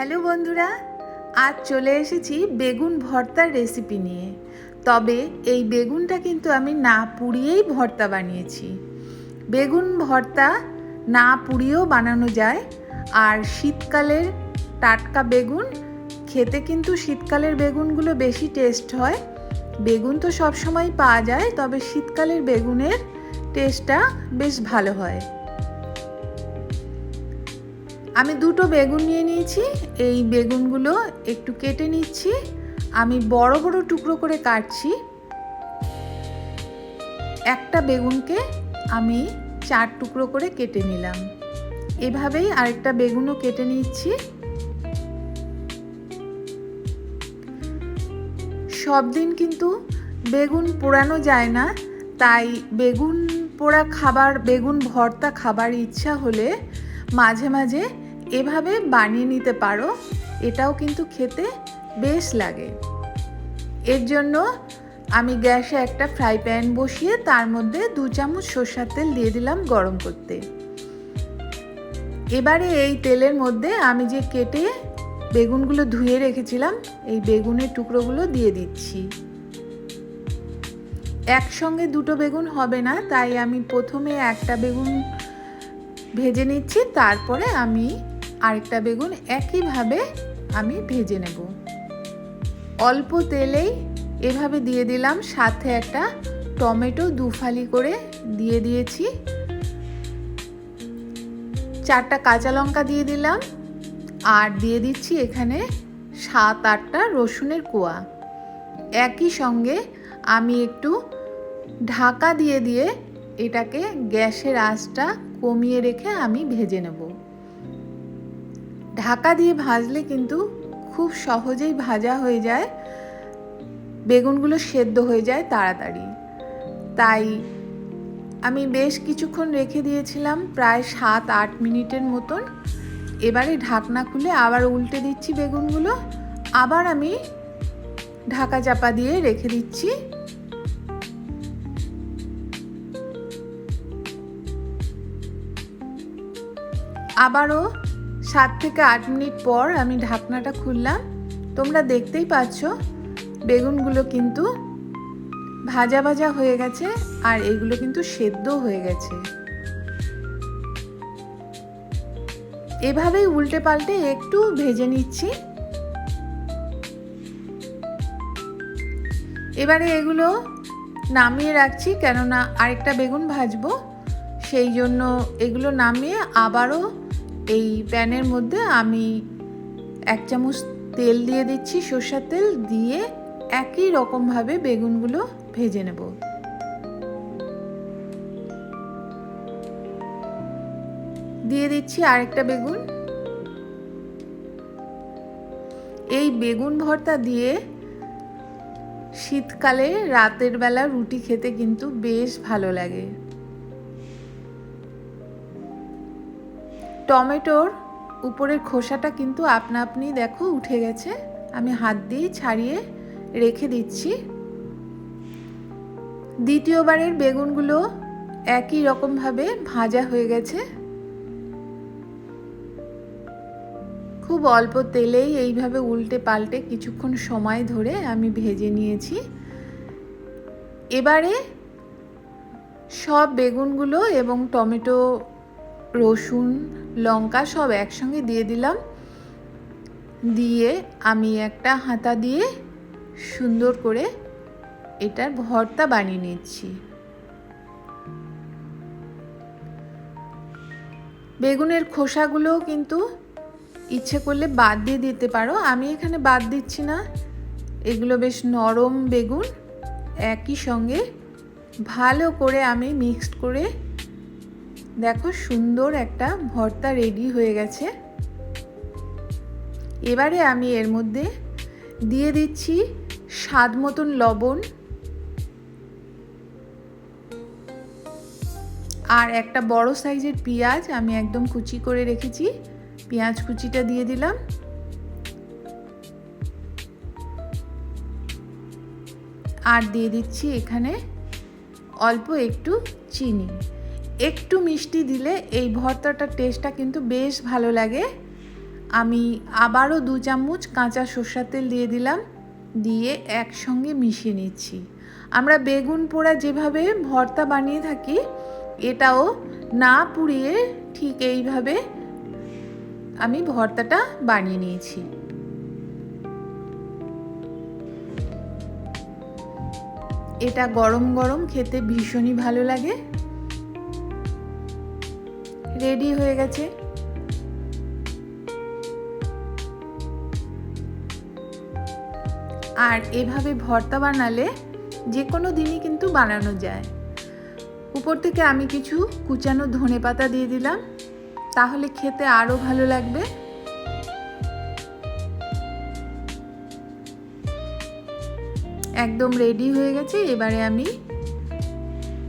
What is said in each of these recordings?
Hello বন্ধুরা, আজ চলে এসেছি বেগুন ভর্তার রেসিপি নিয়ে। তবে এই বেগুনটা কিন্তু আমি না পুড়িয়েই ভর্তা বানিয়েছি। বেগুন ভর্তা না পুড়িয়েও বানানো যায়, আর শীতকালের টাটকা বেগুন, খেতে কিন্তু শীতকালের বেগুনগুলো বেশি টেস্ট হয়। বেগুন তো সবসময় পাওয়া যায়, তবে শীতকালের বেগুনের টেস্টটা বেশ ভালো হয়। আমি দুটো বেগুন নিয়ে নিয়েছি। এই বেগুনগুলো একটু কেটে নিচ্ছি। আমি বড় বড় টুকরো করে কাটছি। একটা বেগুনকে আমি চার টুকরো করে কেটে নিলাম। এভাবেই আরেকটা বেগুনও কেটে নিচ্ছি। সব দিন কিন্তু বেগুন পোড়ানো যায় না। তাই বেগুন পোড়া খাবার, বেগুন ভর্তা খাবার ইচ্ছা হলে মাঝে মাঝে এভাবে বানিয়ে নিতে পারো, এটাও কিন্তু খেতে বেশ লাগে। এর জন্য আমি গ্যাসে একটা ফ্রাই প্যান বসিয়ে তার মধ্যে দু চামচ সর্ষার তেল দিয়ে দিলাম গরম করতে। এবারে এই তেলের মধ্যে আমি যে কেটে বেগুনগুলো ধুয়ে রেখেছিলাম, এই বেগুনের টুকরোগুলো দিয়ে দিচ্ছি। একসঙ্গে দুটো বেগুন হবে না, তাই আমি প্রথমে একটা বেগুন ভেজে নিচ্ছি, তারপরে আমি আরেকটা বেগুন একইভাবে আমি ভেজে নেব। অল্প তেলেই এভাবে দিয়ে দিলাম, সাথে একটা টমেটো দুফালি করে দিয়ে দিয়েছি। চারটা কাঁচা লঙ্কা দিয়ে দিলাম, আর দিয়ে দিচ্ছি এখানে সাত আটটা রসুনের কোয়া। একই সঙ্গে আমি একটু ঢাকা দিয়ে দিয়ে এটাকে গ্যাসের আঁচটা কমিয়ে রেখে আমি ভেজে নেব। ঢাকা দিয়ে ভাজলে কিন্তু খুব সহজেই ভাজা হয়ে যায়। বেগুনগুলো সেদ্ধ হয়ে যায় তাড়াতাড়ি। তাই আমি বেশ কিছুক্ষণ রেখে দিয়েছিলাম, প্রায় সাত, আট মিনিটের মতন। এবারে ঢাকনা খুলে আবার উল্টে দিচ্ছি বেগুনগুলো। আবার আমি ঢাকা চাপা দিয়ে রেখে দিচ্ছি। আবারও সাত থেকে আট মিনিট পর আমি ঢাকনাটা খুললাম। তোমরা দেখতেই পাচ্ছ, বেগুনগুলো কিন্তু ভাজা ভাজা হয়ে গেছে আর এগুলো কিন্তু সেদ্ধ হয়ে গেছে। এভাবেই উল্টে পাল্টে একটু ভেজে নিচ্ছি। এবারে এগুলো নামিয়ে রাখছি, কেননা আরেকটা বেগুন ভাজবো, সেই জন্য এগুলো নামিয়ে আবারও এই প্যানের মধ্যে আমি এক চামচ তেল দিয়ে দিচ্ছি, সর্ষার তেল দিয়ে একই রকমভাবে বেগুনগুলো ভেজে নেব। দিয়ে দিচ্ছি আরেকটা বেগুন। এই বেগুন ভর্তা দিয়ে শীতকালে রাতের বেলা রুটি খেতে কিন্তু বেশ ভালো লাগে। টমেটোর উপরের খোসাটা কিন্তু আপনা আপনি দেখো উঠে গেছে। আমি হাত দিয়ে ছাড়িয়ে রেখে দিচ্ছি। দ্বিতীয়বারের বেগুনগুলো একই রকমভাবে ভাজা হয়ে গেছে। খুব অল্প তেলেই এইভাবে উল্টে পাল্টে কিছুক্ষণ সময় ধরে আমি ভেজে নিয়েছি। এবারে সব বেগুনগুলো এবং টমেটো রসুন, লঙ্কা সব একসঙ্গে দিয়ে দিলাম। দিয়ে আমি একটা হাতা দিয়ে সুন্দর করে এটার ভর্তা বানিয়ে নিচ্ছি। বেগুনের খোসাগুলোও কিন্তু ইচ্ছে করলে বাদ দিয়ে দিতে পারো। আমি এখানে বাদ দিচ্ছি না। এগুলো বেশ নরম বেগুন। একই সঙ্গে ভালো করে আমি মিক্সড করে দেখো সুন্দর একটা ভর্তা রেডি হয়ে গেছে। এবারে আমি এর মধ্যে দিয়ে দিচ্ছি স্বাদ মতন লবণ আর একটা বড় সাইজের পেঁয়াজ আমি একদম কুচি করে রেখেছি। পেঁয়াজ কুচিটা দিয়ে দিলাম। আর দিয়ে দিচ্ছি এখানে অল্প একটু চিনি। একটু মিষ্টি দিলে এই ভর্তাটার টেস্টটা কিন্তু বেশ ভালো লাগে। আমি আবারও দু চামচ কাঁচা সর্ষার তেল দিয়ে দিলাম, দিয়ে একসঙ্গে মিশিয়ে নিচ্ছি। আমরা বেগুন পোড়া যেভাবে ভর্তা বানিয়ে থাকি, এটাও না পুড়িয়ে ঠিক এইভাবে আমি ভর্তাটা বানিয়ে নিয়েছি। এটা গরম গরম খেতে ভীষণই ভালো লাগে। রেডি হয়ে গেছে। আর এভাবে ভর্তা বানালে যে কোনো দিনই কিন্তু বানানো যায়। উপর থেকে আমি কিছু কুচানো ধনে পাতা দিয়ে দিলাম। তাহলে খেতে আরও ভালো লাগবে। একদম রেডি হয়ে গেছে। এবারে আমি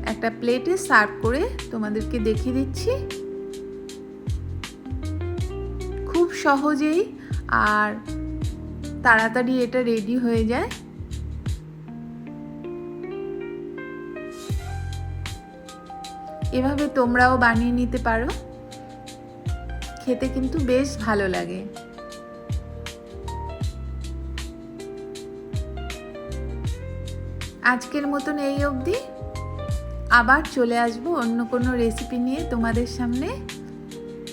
একটা প্লেটে সার্ভ করে তোমাদেরকে দেখিয়ে দিচ্ছি। সহজেই আর তাড়াতাড়ি এটা রেডি হয়ে যায়। এভাবে তোমরাও বানিয়ে নিতে পারো। খেতে কিন্তু বেশ ভালো লাগে। আজকের মতন এই অবধি। আবার চলে আসব অন্য কোনো রেসিপি নিয়ে তোমাদের সামনে।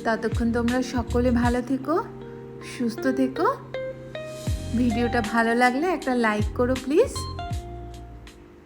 ততক্ষণ তোমরা সকলে ভালো থেকো সুস্থ থেকো। ভিডিওটা ভালো লাগলে একটা লাইক করো প্লিজ।